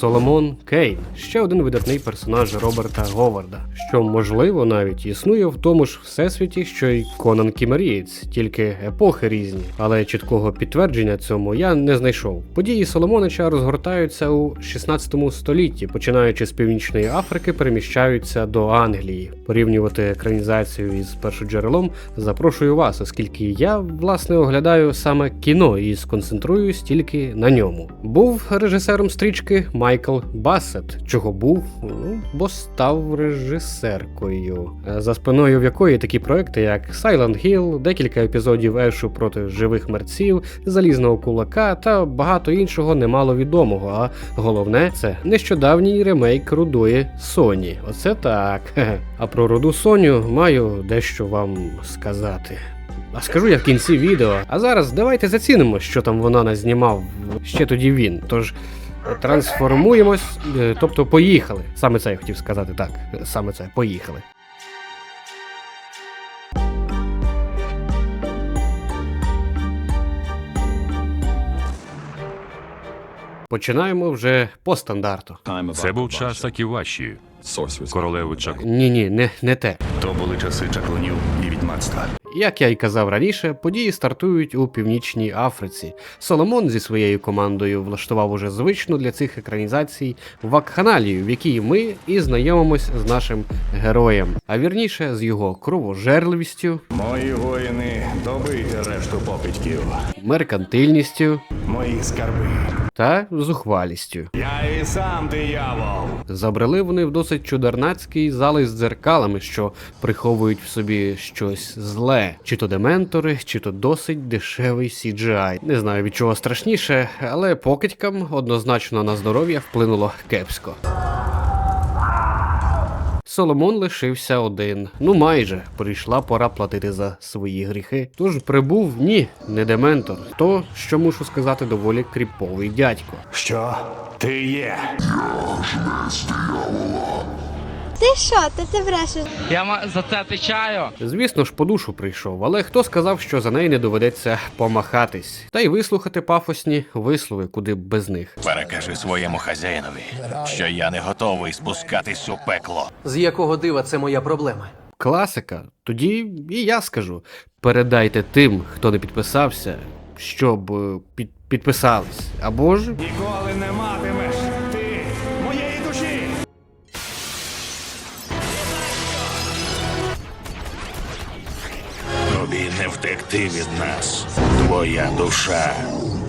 Соломон Кейн, ще один видатний персонаж Роберта Говарда, що можливо навіть існує в тому ж всесвіті, що й Конан Кімерієць, тільки епохи різні, але чіткого підтвердження цьому я не знайшов. Події Соломонича розгортаються у 16 столітті, починаючи з північної Африки, переміщаються до Англії. Порівнювати екранізацію із першоджерелом запрошую вас, оскільки я власне оглядаю саме кіно і сконцентруюсь тільки на ньому. Був режисером стрічки Майкл Бассет. Чого був? Ну, бо став режисеркою, е, за спиною в якої такі проекти, як Silent Hill, декілька епізодів Ешу проти живих мерців, залізного кулака та багато іншого немало відомого. А головне це нещодавній ремейк рудої Соні. Оце так. А про руду Соню маю дещо вам сказати. А скажу я в кінці відео. А зараз давайте зацінимо, що там вона назнімав ще тоді він. Тож трансформуємось, е, тобто поїхали. Саме це я хотів сказати, так. Саме це поїхали. Починаємо вже по стандарту. Це був час Аківаші, королеви Чак. Ні, ні, не, не те. То були часи чаклунів і відьмацтва. Як я й казав раніше, події стартують у північній Африці. Соломон зі своєю командою влаштував уже звичну для цих екранізацій вакханалію, в якій ми і знайомимось з нашим героєм, а вірніше з його кровожерливістю, Мої воїни добийте решту покидьків. меркантильністю Мої скарби. Та зухвалістю. Я і сам диявол. Забрели вони в досить чудернацький зал із дзеркалами, що приховують в собі щось зле, чи то дементори, чи то досить дешевий CGI. Не знаю від чого страшніше, але покидькам однозначно на здоров'я вплинуло кепсько. Соломон лишився один. Ну майже прийшла пора платити за свої гріхи. Тож прибув ні, не дементор. То, що мушу сказати, доволі кріповий дядько. Що ти є? Ти що, ти це брешеш? Я ма- за це отвечаю. Звісно ж, по душу прийшов, але хто сказав, що за неї не доведеться помахатись, та й вислухати пафосні вислови, куди б без них. Перекажи своєму хазяїнові, що я не готовий спускатись у пекло. З якого дива це моя проблема? Класика. Тоді і я скажу: передайте тим, хто не підписався, щоб е, під, підписались. Або ж Ніколи не матимеш Тобі не втекти від нас. Твоя душа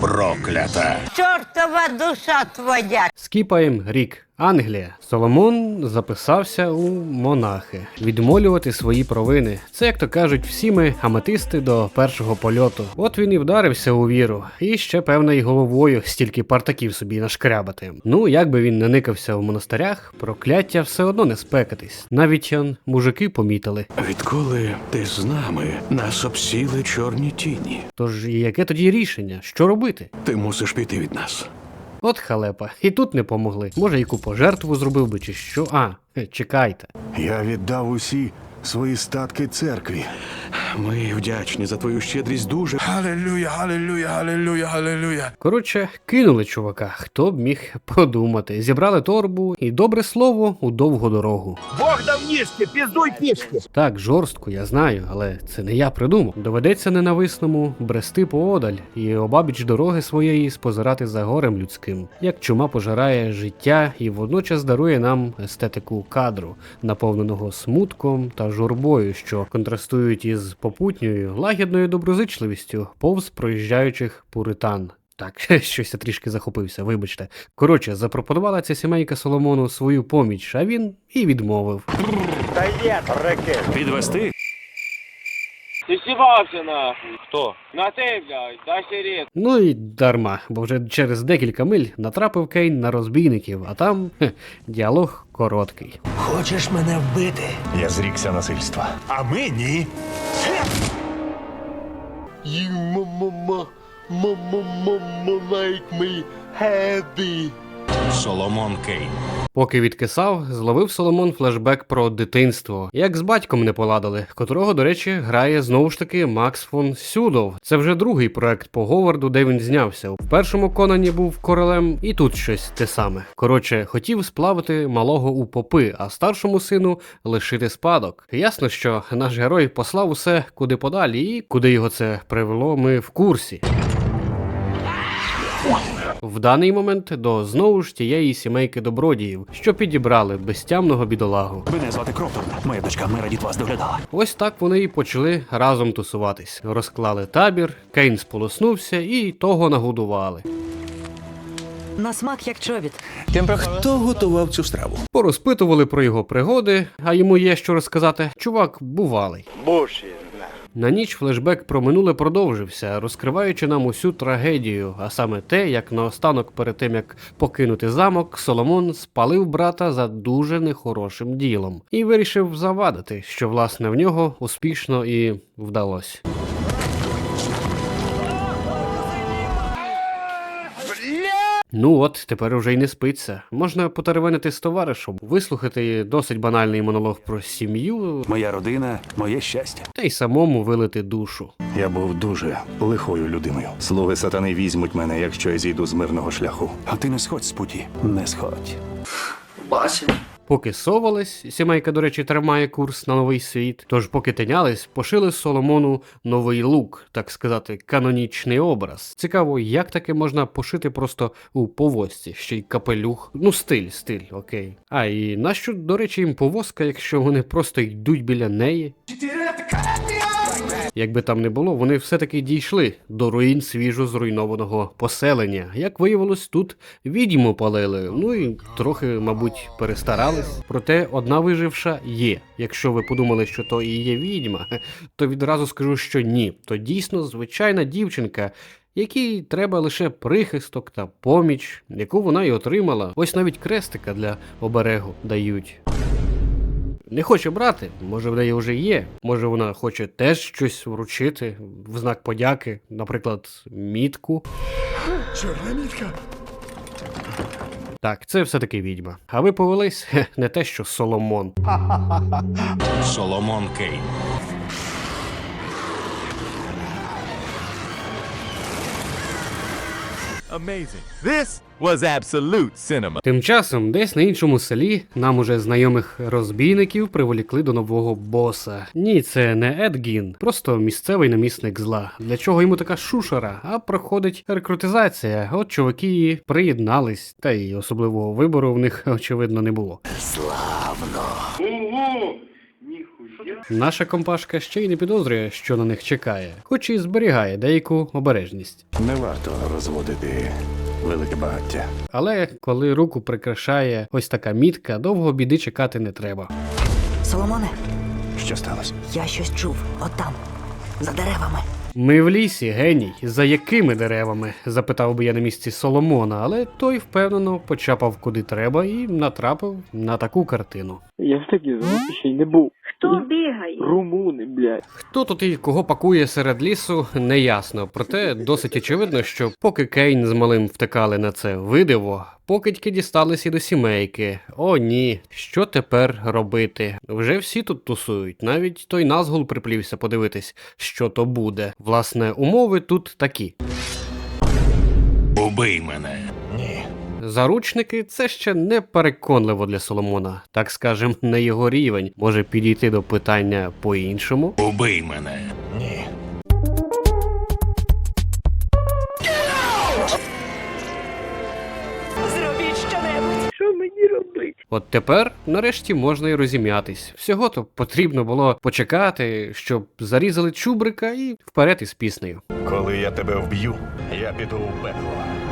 проклята. чортова душа твоя. скіпаєм рік. Англія. Соломон записався у монахи відмолювати свої провини. Це, як то кажуть, всі ми аметисти до першого польоту. От він і вдарився у віру, і ще певно й головою стільки партаків собі нашкрябати. Ну, як би він не никався в монастирях, прокляття все одно не спекатись. Навіть он мужики помітили. Відколи ти з нами, нас обсіли чорні тіні. Тож яке тоді рішення? Що робити? Ти мусиш піти від нас. От халепа, і тут не помогли. Може, яку пожертву зробив би, чи що. А, е, чекайте. Я віддав усі свої статки церкві. Ми вдячні за твою щедрість дуже. Алелюя, алелюя, алелюя, алелюя. Коротше, кинули чувака, хто б міг подумати. Зібрали торбу і добре слово у довгу дорогу. Бог дав ніжки, піздуй пішки. Так, жорстко, я знаю, але це не я придумав. Доведеться ненависному брести поодаль і обабіч дороги своєї спозирати за горем людським, як чума пожирає життя і водночас дарує нам естетику кадру, наповненого смутком та журбою, що контрастують із попутньою лагідною доброзичливістю повз проїжджаючих пуритан. Так, щось я трішки захопився, вибачте. Коротше, запропонувала ця сімейка Соломону свою поміч, а він і відмовив. Та є, ракет! Підвести? Ти сівався нахуй. Хто? На ти, блядь, дай сірет. Ну і дарма, бо вже через декілька миль натрапив Кейн на розбійників, а там хе, діалог короткий. Хочеш мене вбити? Я зрікся насильства. А ми ні. You mama, mama, mama, make me happy. Соломон Кейн. Поки відкисав, зловив Соломон флешбек про дитинство, як з батьком не поладили, котрого, до речі, грає знову ж таки Макс фон Сюдов. Це вже другий проект по Говарду, де він знявся. В першому Конані був королем, і тут щось те саме. Коротше, хотів сплавити малого у попи, а старшому сину лишити спадок. Ясно, що наш герой послав усе куди подалі, і куди його це привело, ми в курсі. В даний момент до знову ж тієї сімейки добродіїв, що підібрали безтямного бідолагу. Мене звати Кроптон. Моя дочка Мера від вас доглядала. Ось так вони і почали разом тусуватись. Розклали табір, Кейн сполоснувся і того нагодували. На смак як чобіт. Хто готував цю страву? Порозпитували про його пригоди, а йому є що розказати. Чувак бувалий. На ніч флешбек про минуле продовжився, розкриваючи нам усю трагедію, а саме те, як наостанок, перед тим як покинути замок, Соломон спалив брата за дуже нехорошим ділом і вирішив завадити, що власне в нього успішно і вдалося. Ну от, тепер уже й не спиться. Можна потеревенити з товаришем, вислухати досить банальний монолог про сім'ю, Моя родина, моє щастя. та й самому вилити душу. Я був дуже лихою людиною. Слуги сатани візьмуть мене, якщо я зійду з мирного шляху. А ти не сходь з путі. Не сходь. Поки совались, сімейка, до речі, тримає курс на новий світ. Тож, поки тинялись, пошили Соломону новий лук, так сказати, канонічний образ. Цікаво, як таке можна пошити просто у повозці, ще й капелюх. Ну, стиль, стиль, окей. А і нащо, до речі, їм повозка, якщо вони просто йдуть біля неї? Якби там не було, вони все-таки дійшли до руїн свіжо зруйнованого поселення. Як виявилось, тут відьму палили. Ну і трохи, мабуть, перестарались. Проте одна виживша є. Якщо ви подумали, що то і є відьма, то відразу скажу, що ні. То дійсно звичайна дівчинка. Якій треба лише прихисток та поміч, яку вона й отримала. Ось навіть крестика для оберегу дають. Не хоче брати, може в неї вже є. Може вона хоче теж щось вручити в знак подяки, наприклад, мітку. Чорна мітка. Так, це все-таки відьма. А ви повелись не те, що Соломон. Соломон Кейн. Amazing. This was absolute cinema. Тим часом, десь на іншому селі нам уже знайомих розбійників приволікли до нового боса. Ні, це не Ед Гін, просто місцевий намісник зла. Для чого йому така шушера? А проходить рекрутизація. От чуваки приєднались, та й особливого вибору в них очевидно не було. Наша компашка ще й не підозрює, що на них чекає, хоч і зберігає деяку обережність. Не варто розводити велике багаття. Але коли руку прикрашає ось така мітка, довго біди чекати не треба. Соломоне, Що сталося? я щось чув. Отам, за деревами. Ми в лісі, геній. За якими деревами? запитав би я на місці Соломона, але той впевнено почапав куди треба і натрапив на таку картину. Я в такі зоні ще й не був. Хто бігає? Румуни, блядь. Хто тут і кого пакує серед лісу, неясно. Проте досить очевидно, що поки Кейн з малим втекали на це видиво, покидьки дістались і до сімейки. О, ні, що тепер робити? Вже всі тут тусують, навіть той назгул приплівся подивитись, що то буде. Власне, умови тут такі. Убий мене. Заручники це ще не переконливо для Соломона, так скажем, не його рівень. Може підійти до питання по-іншому. Убий мене. От тепер, нарешті, можна й розім'ятись. Всього то потрібно було почекати, щоб зарізали чубрика і вперед із піснею. Коли я тебе вб'ю, я піду у пекло.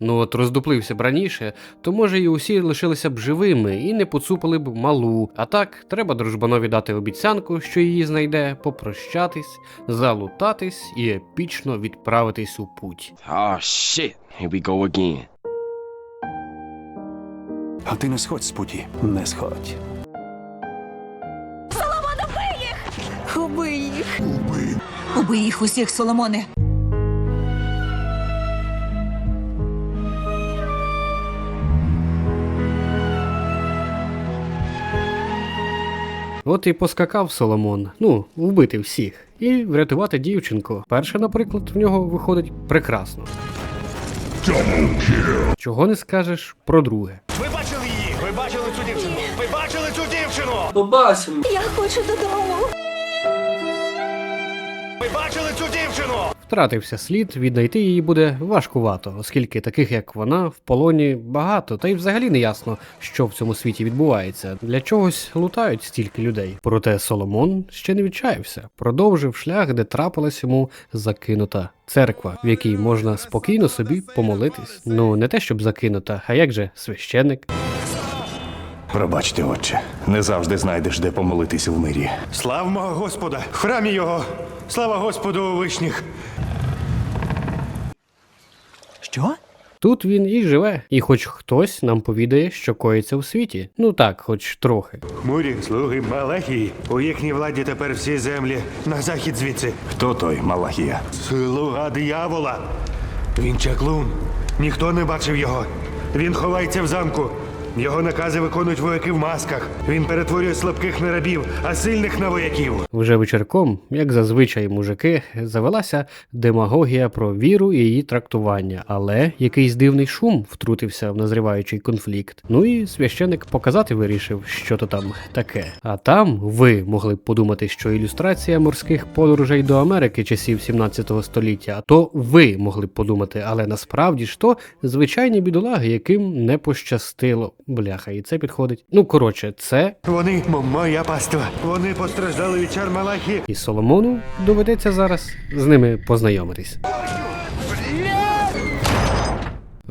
Ну от роздуплився б раніше, то може і усі лишилися б живими і не поцупили б малу. А так, треба дружбанові дати обіцянку, що її знайде, попрощатись, залутатись і епічно відправитись у путь. Oh shit. Here we go again. А ти не сходь з путі. Не сходь. Убий їх. Убий їх усіх, Соломоне. От і поскакав Соломон, ну, вбити всіх, і врятувати дівчинку. Перше, наприклад, в нього виходить прекрасно. Чого не скажеш про друге. Ви бачили її? Ви бачили цю дівчину? Ви бачили цю дівчину? Я хочу додому. Бачили цю дівчину? Втратився слід, віднайти її буде важкувато, оскільки таких як вона в полоні багато, та й взагалі не ясно, що в цьому світі відбувається. Для чогось лутають стільки людей. Проте Соломон ще не відчаявся, продовжив шлях, де трапилась йому закинута церква, в якій можна спокійно собі помолитись. Ну не те, щоб закинута, а як же священник. Пробачте, отче, не завжди знайдеш, де помолитися в мирі. Слава мого Господа! В храмі його! Слава Господу у вишніх! Що? Тут він і живе, і хоч хтось нам повідає, що коїться у світі. Ну так, хоч трохи. Хмурі слуги Малахії. У їхній владі тепер всі землі на захід звідси. Хто той Малахія? Слуга диявола. Він чаклун. Ніхто не бачив його. Він ховається в замку. Його накази виконують вояки в масках. Він перетворює слабких на рабів, а сильних на вояків. Вже вечірком, як зазвичай мужики, завелася демагогія про віру і її трактування, але якийсь дивний шум втрутився в назріваючий конфлікт. Ну і священик показати вирішив, що то там таке. А там ви могли б подумати, що ілюстрація морських подорожей до Америки часів 17 століття, а то ви могли б подумати, але насправді ж то звичайні бідолаги, яким не пощастило. Бляха, і це підходить. Ну коротше, це Вони моя паства. Вони постраждали від чар Малахі. і Соломону доведеться зараз з ними познайомитись.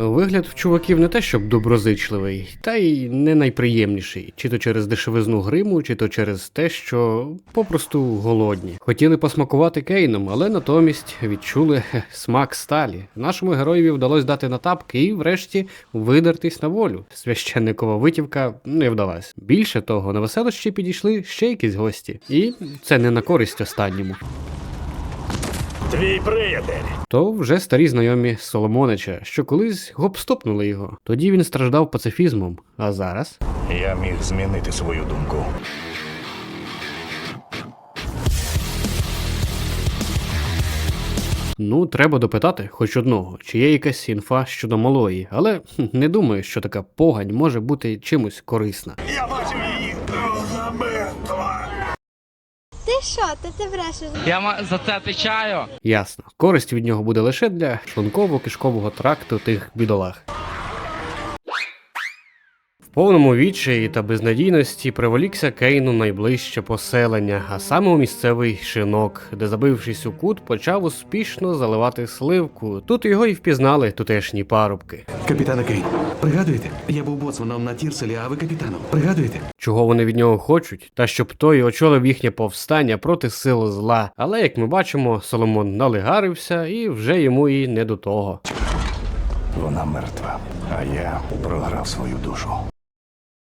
Вигляд в чуваків не те, щоб доброзичливий, та й не найприємніший, чи то через дешевизну гриму, чи то через те, що попросту голодні. Хотіли посмакувати Кейном, але натомість відчули смак сталі. Нашому героєві вдалося дати на тапки і, врешті, видертись на волю. Священникова витівка не вдалась. Більше того, на веселощі підійшли ще якісь гості, і це не на користь останньому. Твій приятель. То вже старі знайомі Соломонича, що колись гопстопнули його. Тоді він страждав пацифізмом, а зараз Я міг змінити свою думку. ну треба допитати хоч одного, чи є якась інфа щодо малої, але хм, не думаю, що така погань може бути чимось корисна. Я бачив Ти що, ти це брешеш? Я за це отвечаю. Ясно, користь від нього буде лише для шлунково-кишкового тракту тих бідолах. Повному відчаї та безнадійності приволікся Кейну найближче поселення, а саме у місцевий шинок, де, забившись у кут, почав успішно заливати сливку. Тут його і впізнали тутешні парубки. Капітане Кейн, пригадуєте? Я був боцманом на Тірселі, а ви капітаном. Пригадуєте? Чого вони від нього хочуть, та щоб той очолив їхнє повстання проти сил зла. Але як ми бачимо, Соломон налигарився і вже йому і не до того. Вона мертва, а я програв свою душу.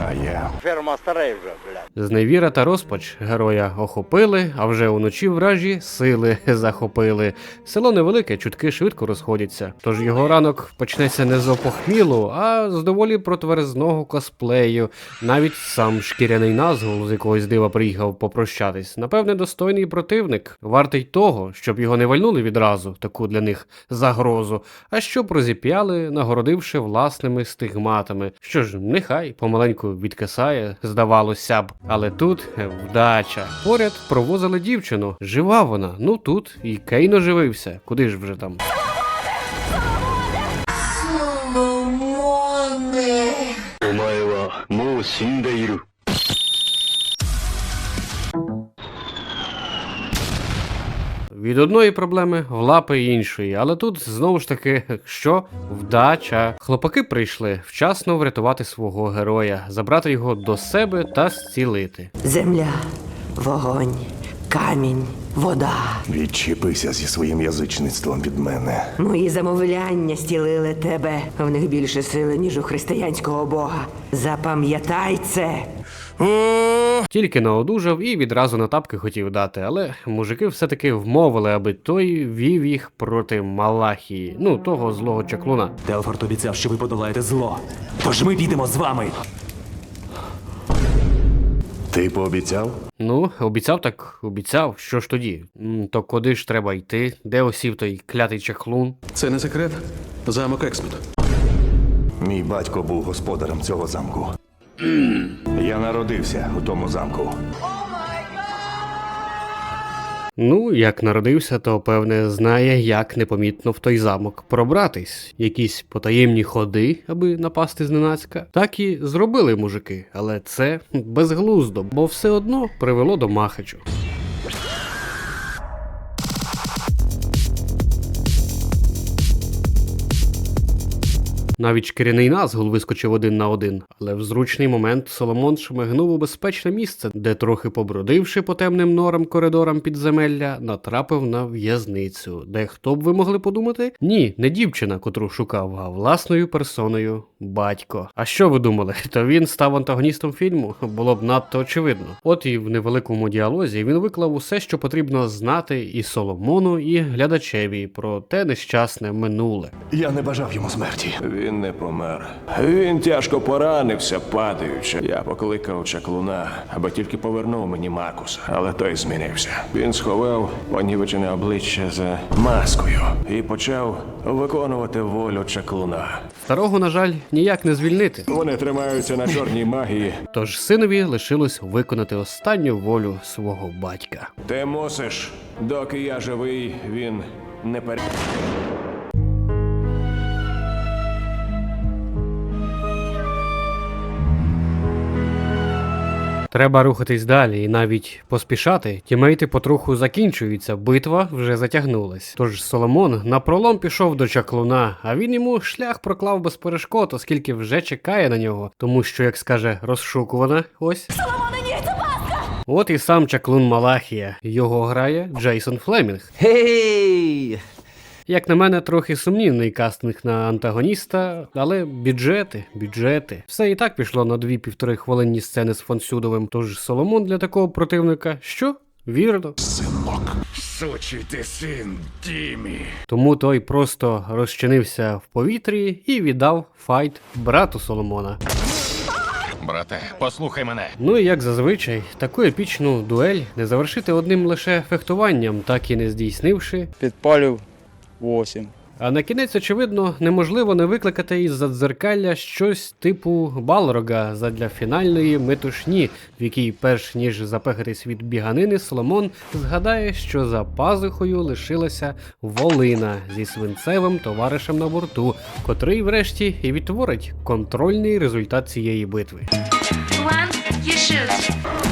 А я Зневіра та розпач героя охопили, а вже уночі вражі сили захопили. Село невелике, чутки швидко розходяться. Тож його ранок почнеться не з опохмілу, а з доволі протверзного косплею. Навіть сам шкіряний назгул з якогось дива приїхав попрощатись. Напевне, достойний противник, вартий того, щоб його не вальнули відразу, таку для них загрозу, а щоб розіп'яли, нагородивши власними стигматами. Що ж, нехай помаленьку відкисає, здавалося б. Але тут е, вдача. Поряд провозили дівчину. Жива вона. Ну тут і Кейн оживився. Куди ж вже там? Від одної проблеми в лапи іншої, але тут знову ж таки що вдача. Хлопаки прийшли вчасно врятувати свого героя, забрати його до себе та зцілити. Земля, вогонь, камінь, вода. відчепися зі своїм язичництвом від мене. Мої замовляння стілили тебе. В них більше сили, ніж у християнського бога. Запам'ятай це. Тільки наодужав і відразу на тапки хотів дати, але мужики все-таки вмовили, аби той вів їх проти Малахії, ну того злого чаклуна. Телфорд обіцяв, що ви подолаєте зло. Тож ми підемо з вами. Ти пообіцяв? Ну, обіцяв так, обіцяв. Що ж тоді? М, То куди ж треба йти? Де осів той клятий чаклун? Це не секрет. Замок Експет. Мій батько був господарем цього замку. Я народився у тому замку. Ну, як народився, то певне знає, як непомітно в той замок пробратись. Якісь потаємні ходи, аби напасти зненацька. Так і зробили мужики, але це безглуздо, бо все одно привело до махачу. Навіть шкіряний назгул вискочив один на один, але в зручний момент Соломон шмигнув у безпечне місце, де, трохи побродивши по темним норам коридорам підземелля, натрапив на в'язницю, де хто б ви могли подумати? Ні, не дівчина, котру шукав, а власною персоною батько. А що ви думали? То він став антагоністом фільму? Було б надто очевидно. От і в невеликому діалозі він виклав усе, що потрібно знати і Соломону, і глядачеві про те нещасне минуле. Я не бажав йому смерті. Він не помер. Він тяжко поранився, падаючи. Я покликав чаклуна, аби тільки повернув мені Маркуса. Але той змінився. Він сховав понівечене обличчя за маскою і почав виконувати волю чаклуна. Старого, на жаль, ніяк не звільнити. Вони тримаються на чорній магії. Тож синові лишилось виконати останню волю свого батька. Ти мусиш, доки я живий, він не пере. Треба рухатись далі і навіть поспішати. Тімейти потроху закінчуються, битва вже затягнулась. Тож Соломон напролом пішов до чаклуна, а він йому шлях проклав без перешкод, оскільки вже чекає на нього, тому що, як скаже, розшукувана ось. От і сам чаклун Малахія. Його грає Джейсон Флемінг. Гей! Як на мене, трохи сумнівний кастинг на антагоніста, але бюджети, бюджети. Все і так пішло на дві півтори хвилинні сцени з Фонсюдовим. Тож Соломон для такого противника що? Вірно. Сучий ти син, Дімі. Тому той просто розчинився в повітрі і віддав файт брату Соломона. Брате, послухай мене. Ну і як зазвичай, таку епічну дуель не завершити одним лише фехтуванням, так і не здійснивши. Підпалюв 8. А на кінець, очевидно, неможливо не викликати із-за дзеркалля щось типу Балрога задля фінальної метушні, в якій, перш ніж запехатись від біганини, Соломон згадає, що за пазухою лишилася волина зі свинцевим товаришем на борту, котрий, врешті, і відтворить контрольний результат цієї битви. One, you shoot.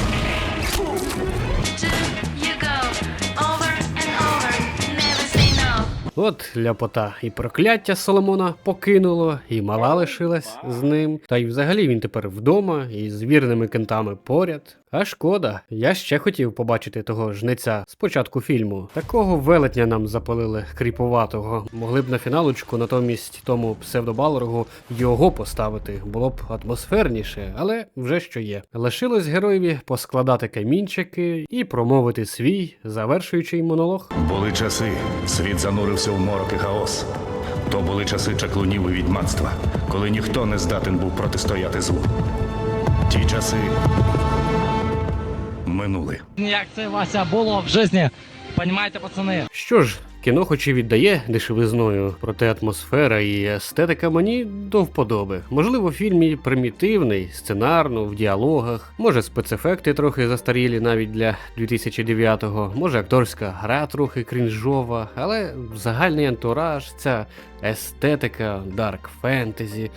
От ляпота і прокляття Соломона покинуло, і мала лишилась з ним. Та й взагалі він тепер вдома і з вірними кентами поряд. А шкода, я ще хотів побачити того жнеця з початку фільму. Такого велетня нам запалили кріпуватого. Могли б на фіналочку, натомість тому псевдобалрогу його поставити. Було б атмосферніше, але вже що є. Лишилось героєві поскладати камінчики і промовити свій завершуючий монолог. Були часи, світ занурився в морок і хаос. То були часи чаклунів і відьмацтва, коли ніхто не здатен був протистояти злу. Ті часи минули. Як це Вася було в житті? Понімаєте, пацани? Що ж, кіно хоч і віддає дешевизною, проте атмосфера і естетика мені до вподоби. Можливо, фільм і примітивний, сценарно, в діалогах, може спецефекти трохи застарілі навіть для 2009-го, може акторська гра трохи крінжова, але загальний антураж, ця естетика, дарк фентезі.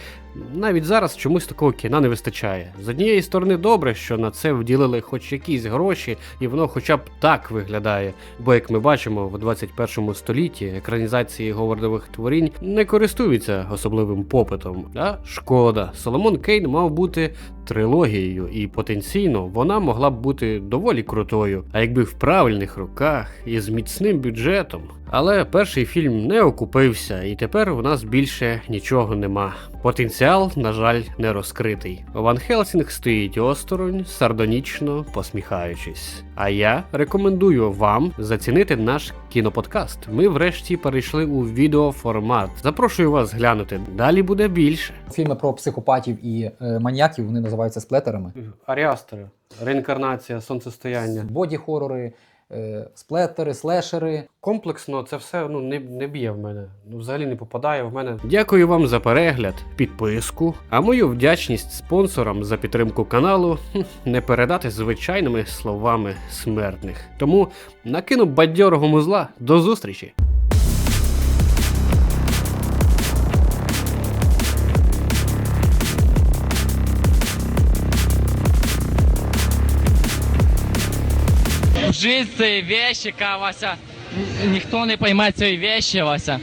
Навіть зараз чомусь такого кіна не вистачає. З однієї сторони, добре, що на це вділили хоч якісь гроші, і воно хоча б так виглядає. Бо, як ми бачимо, в 21 столітті екранізації Говардових творінь не користуються особливим попитом. А шкода, Соломон Кейн мав бути трилогією, і потенційно вона могла б бути доволі крутою, а якби в правильних руках і з міцним бюджетом. Але перший фільм не окупився, і тепер у нас більше нічого нема. Потенціал, на жаль, не розкритий. Ван Хелсінг стоїть осторонь, сардонічно посміхаючись. А я рекомендую вам зацінити наш кіноподкаст. Ми врешті перейшли у відеоформат. Запрошую вас глянути. Далі буде більше. Фільми про психопатів і е, маніяків вони називаються сплетерами. Аріастери, реінкарнація, сонцестояння. Боді-хорори, е, сплетери, слешери. Комплексно це все ну не, не б'є в мене. Ну взагалі не попадає в мене. Дякую вам за перегляд, підписку. А мою вдячність спонсорам за підтримку каналу не передати звичайними словами смертних. Тому накину бадьорого музла. До зустрічі! Жизнь вещи, Вася. Ніхто не пойме цієї вещи, Вася.